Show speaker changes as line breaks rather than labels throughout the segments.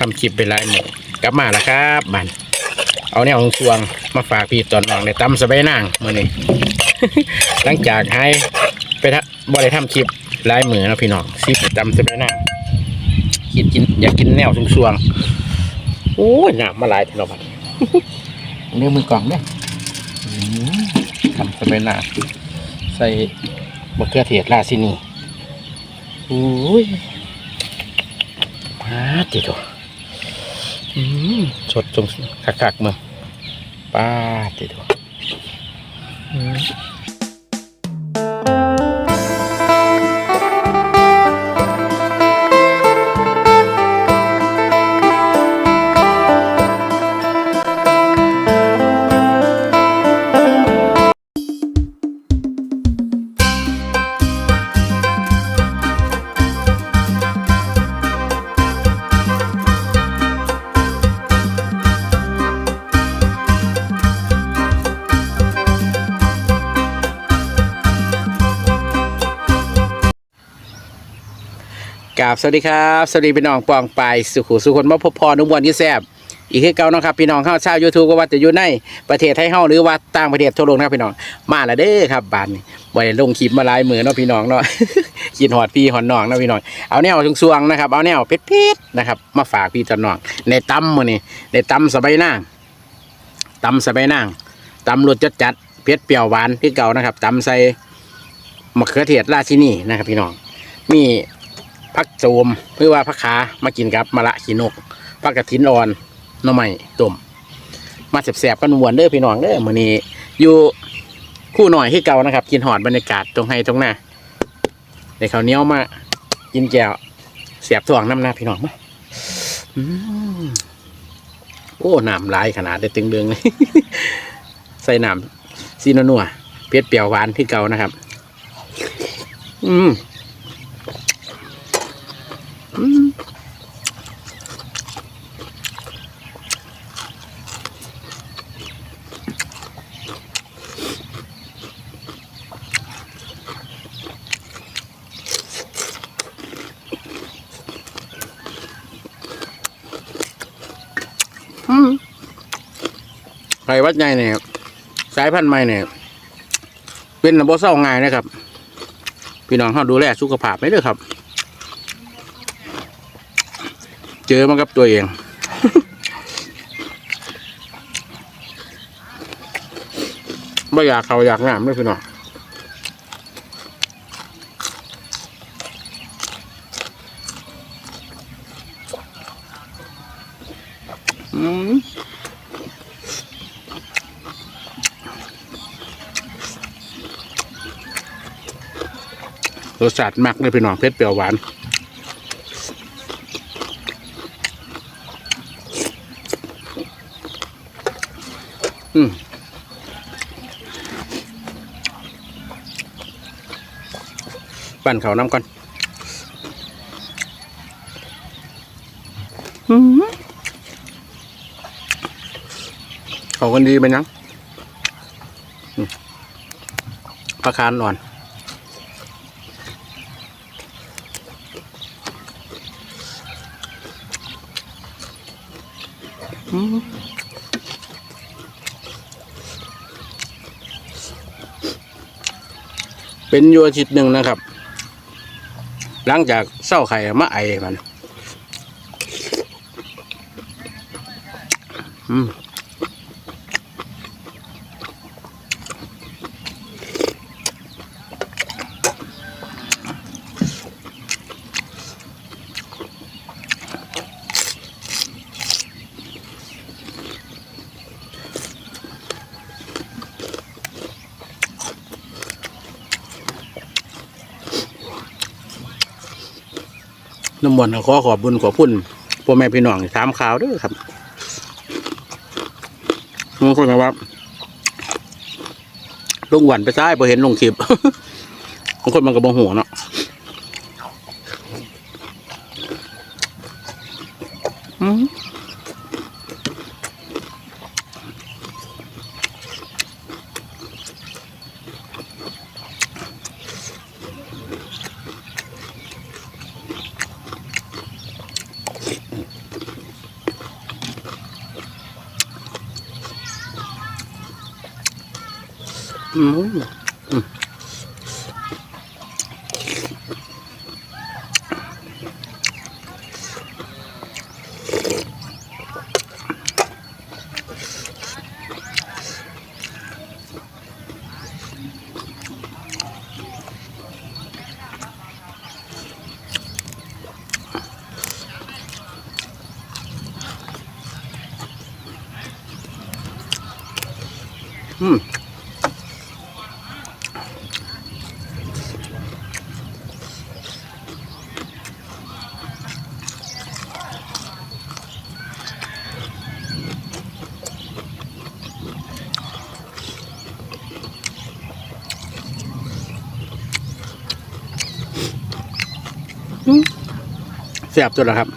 ทำคลิปไปหลายหมู่กลับมาแล้วครับบันเอาแนวของสวงมาฝากพี่ตอนน้องในตำสบายนางมื่อนี้ หลังจากให้ไปทบ่ได้ทำคลิปหลายมือนะพี่น้องซิปตำสบายนางคิดกินอยากกินแนวสวงๆโอ้ยหนามมาหลายทีเราบัดเนื้อมือกล่องเนี่ยทำสบายนางใส่บะเขือเทศราชินีโอ้ยมาติดตัว สดจงคักๆมึงป้าติดตัว กราบสวัสดีครับสวัสดีพี่น้องปองไปสุขุสุคนมาพบพอนุ่มวันที่แซบอีกคือเก่าเนาะครับพี่น้องเข้าชาวยูทูบก็ว่าจะอยู่ในประเทศไทยเฮาหรือว่าต่างประเทศทั่วโลกนะครับพี่น้องมาล้วเด้อครับบานนี้บ่ได้ลงคลิปมาหลายมือเนาะพี่น้องเนาะ กินหอดพี่หอดน้องเนาะพี่น้องเอาแนวสวงๆนะครับเอาแนวเผ็ดๆนะครับ มาฝากพี่ตอนน้องในตำมื้อนี้ในตำสะใบายนางตำสะใบายนางตำรสจัดจัดเผ็ดเปรี้ยวหวานคือเก่านะครับตำใส่มะเขือเทศราชินีนะครับพี่น้องมี ผักโจมเพื่อว่าผักขามากินกับมะละขีนกผักกระถินอ่อนหน่อไม้ต้มมาแสบๆกันวนเด้อพี่น้องเด้อมื้อนี้อยู่คู่หน่อยคือเก่านะครับ กินหอดบรรยากาศตรงไห้ตรงหน้าในข้าวเนียวมากินแก้วเสียบถ่วงน้ำหน้าพี่น้องมาอืมโอ้น้ำลายขนาดได้ตึงเดืองเลยใส่น้ำซีนนัวเปียวเปียวหวานที่เก่านะครับ อืม ไก่วัดใหญ่เนี่ยสายพันธุ์ใหม่เนี่ยเป็นระบบเศร้าง่ายนะครับ พี่น้องเขาดูแลสุขภาพไหมเด้อครับ เจอมากับตัวเอง ไม่อยากเขาอยากงามด้วยพี่น้องอืมรสชาติมากเลยพี่น้องเผ็ดเปรี้ยวหวาน อืมปั่นเขาน้ำก่อนอืมเขากันดีไปยังอืมปลาคานอ่อนอืม เป็นอยู่อาทิตย์หนึ่งนะครับ หลังจากเศร้าไข่มาไอมัน อืม น้ำมนต์ขอขอบบุญขอบพุ่นพ่อแม่พี่น้องถามข่าวด้วยครับบางคนนะว่าลุงหวันไปซ้ายพอเห็นลงคลิปบางคนมันก็บงหัวเนาะอืม อืมอืม แซ่บตัวละครับ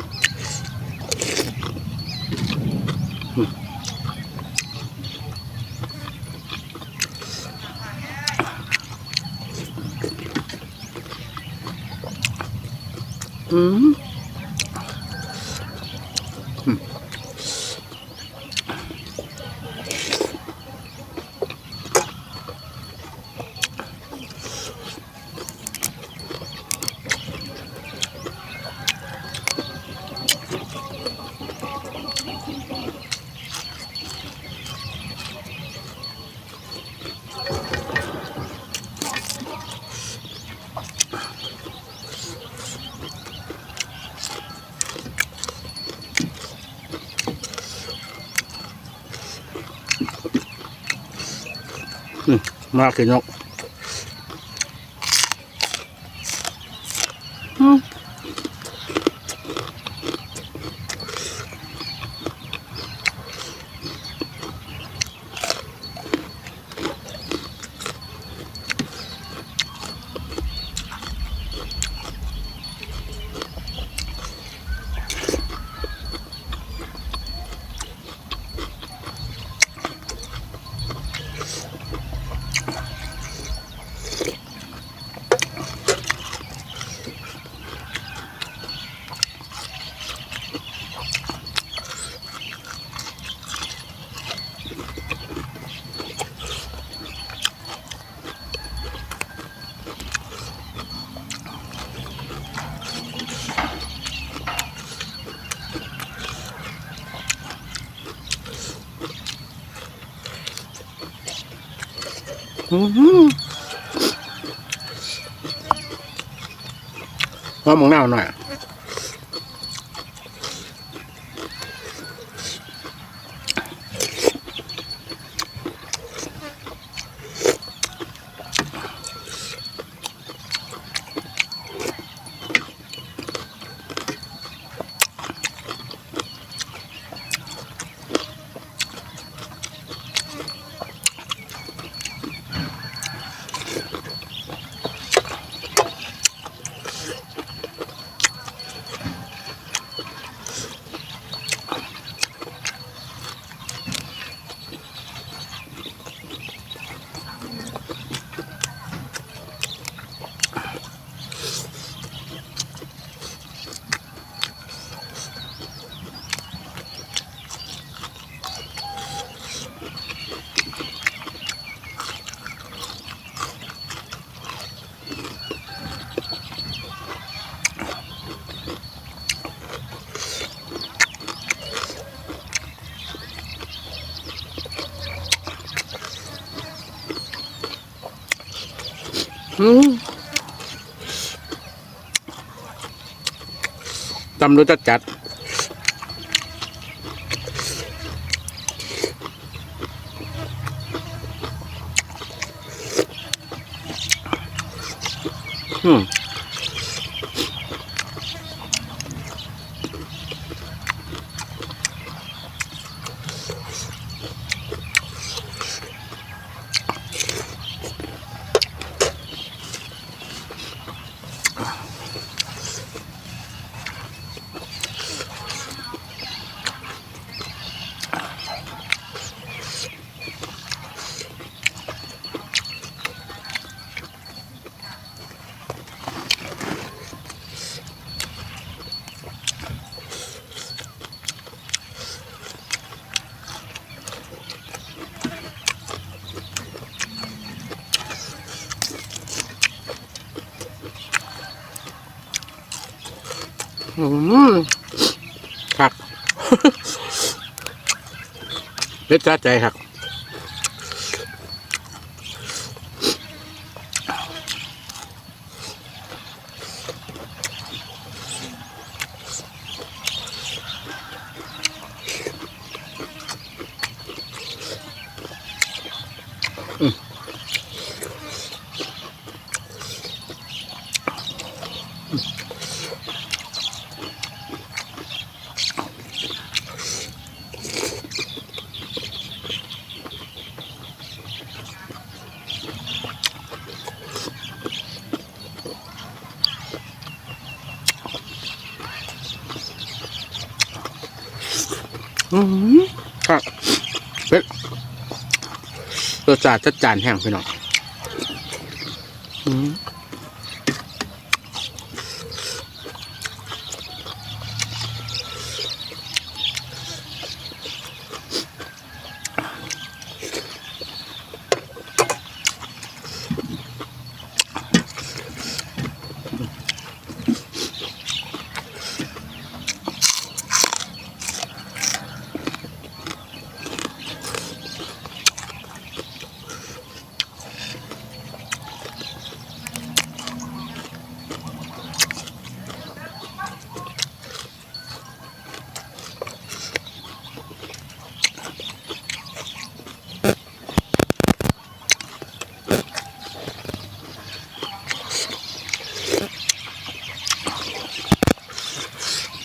มากคือนก ว่าหมองหน้าหน่อย ตำรู้จักจัดอืม อืมครับเล็ดจ้าใจครับอืม ครับเป็ดรสชาติจัดจานแห้งพี่น้อง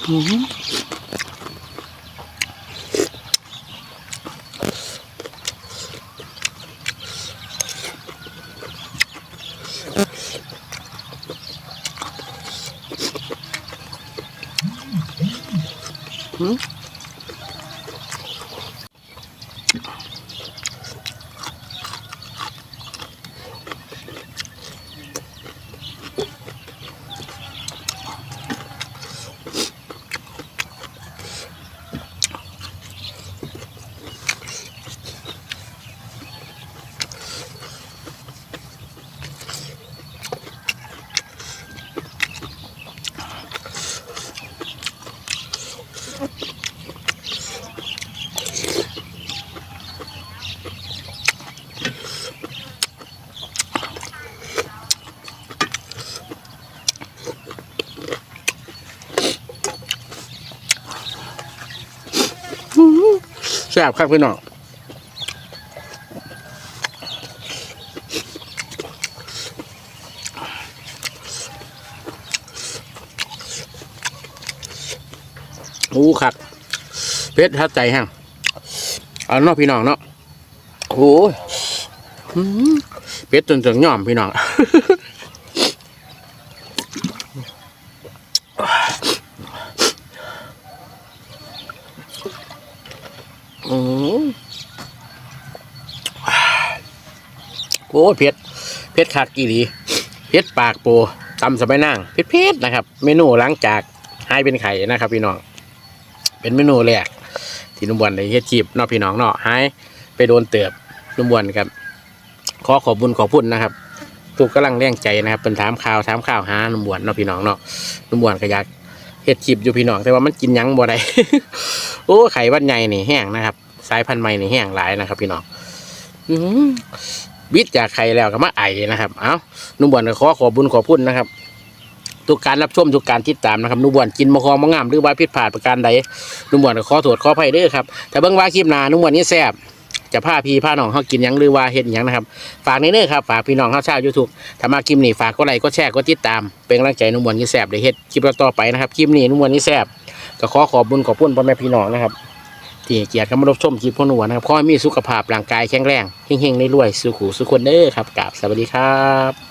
อืมอืมแซ่บครับพี่น้องโอ้ครับเพชรทัดใจแห้งเอาเนาะพี่น้องเนาะโอ้ยเพชรจนถึงย่อมพี่น้อง อืมโอ้เผ็ดเผ็ดคักกี่ดีเผ็ดปากโปตำสบายนั่งเผ็ดเผ็ดนะครับ เมนูหลังจากให้เป็นไข่นะครับพี่น้อง เป็นเมนูแรกที่นุ่มบวนได้เฮ็ดจีบนอกพี่น้องเนาะให้ไปโดนเติบนุ่มบวนครับ ขอขอบบุญขอพุ่นนะครับทุกกำลังแรงใจนะครับเป็นถามข่าวถามข่าวหานุ่มบวนนาะพี่น้องเนาะนุ่มบวนก็อยาก เฮ็ดจีบอยู่พี่น้องแต่ว่ามันกินยังบ่ได้ โอ้ไข่วัดใหญ่นี่แห้งนะครับ สายพันธุ์ใหม่นี่แห้งหลายนะครับ พี่น้องอื้อหือบิดจากไข่แล้วก็มาไอนะครับ เอ้านุ่มบวนก็ขอขอบุญขอบพุ่นนะครับ ทุกการรับชมทุกการติดตามนะครับนุ่มบวนกินมะคองมะงามหรือว่าผิดพลาดประการใดนุ่มบวนก็ขอโทษขออภัยเด้อครับแต่เบิ่งว่าคลิปหน้านุ่มบวนนี่แซ่บ จะพาพี่พาน้องเขากินหยังหรือว่าเห็ดหยังนะครับ ฝากในเด้อครับฝากพี่น้องเขาชาวยูทูบถ้ามาคลิปนี้ฝากก็ไลค์ก็แชร์ก็ติดตาม เป็นกำลังใจนุ่มวนนี่แซบได้เฮ็ดคลิปต่อๆไปนะครับคลิปนี้นุ่มวนนี่แซบก็ขอขอบบุญขอบพุ่นพ่อแม่พี่น้องนะครับที่ให้เกียรติกำลังรับชมคลิปพ่อหนวนะครับขอให้มีสุขภาพร่างกายแข็งแรงเฮงๆในรวยๆสุขุสุขคนเด้อครับกราบสวัสดีครับ